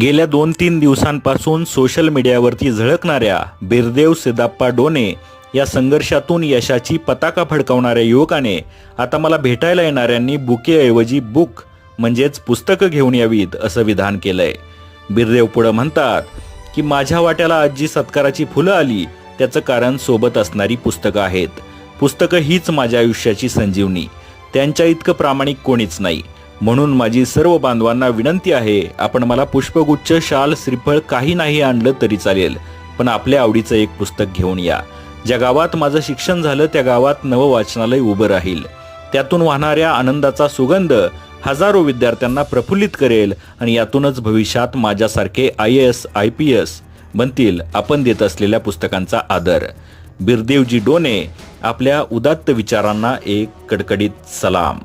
गेल्या दोन तीन दिवसांपासून सोशल मीडियावरती झळकणाऱ्या बिरदेव सिदाप्पा डोने या संघर्षातून यशाची पताका फडकावणाऱ्या युवकाने आता मला भेटायला येणाऱ्यांनी बुकेऐवजी बुक म्हणजेच पुस्तकं घेऊन यावीत असं विधान केलंय. बिरदेव पुढं म्हणतात की माझ्या वाट्याला आजी सत्काराची फुलं आली त्याचं कारण सोबत असणारी पुस्तकं आहेत. पुस्तकं हीच माझ्या आयुष्याची संजीवनी. त्यांच्या इतकं प्रामाणिक कोणीच नाही. म्हणून माझी सर्व बांधवांना विनंती आहे आपण मला पुष्पगुच्छ शाल श्रीफळ काही नाही आणलं तरी चालेल पण आपल्या आवडीचं एक पुस्तक घेऊन या. ज्या गावात माझं शिक्षण झालं त्या गावात नवं वाचनालय उभं राहील. त्यातून वाहणाऱ्या आनंदाचा सुगंध हजारो विद्यार्थ्यांना प्रफुल्लित करेल आणि यातूनच भविष्यात माझ्यासारखे I S I P S बनतील आपण देत असलेल्या पुस्तकांचा आदर. बिरदेवजी डोने आपल्या उदात्त विचारांना एक कडकडीत सलाम.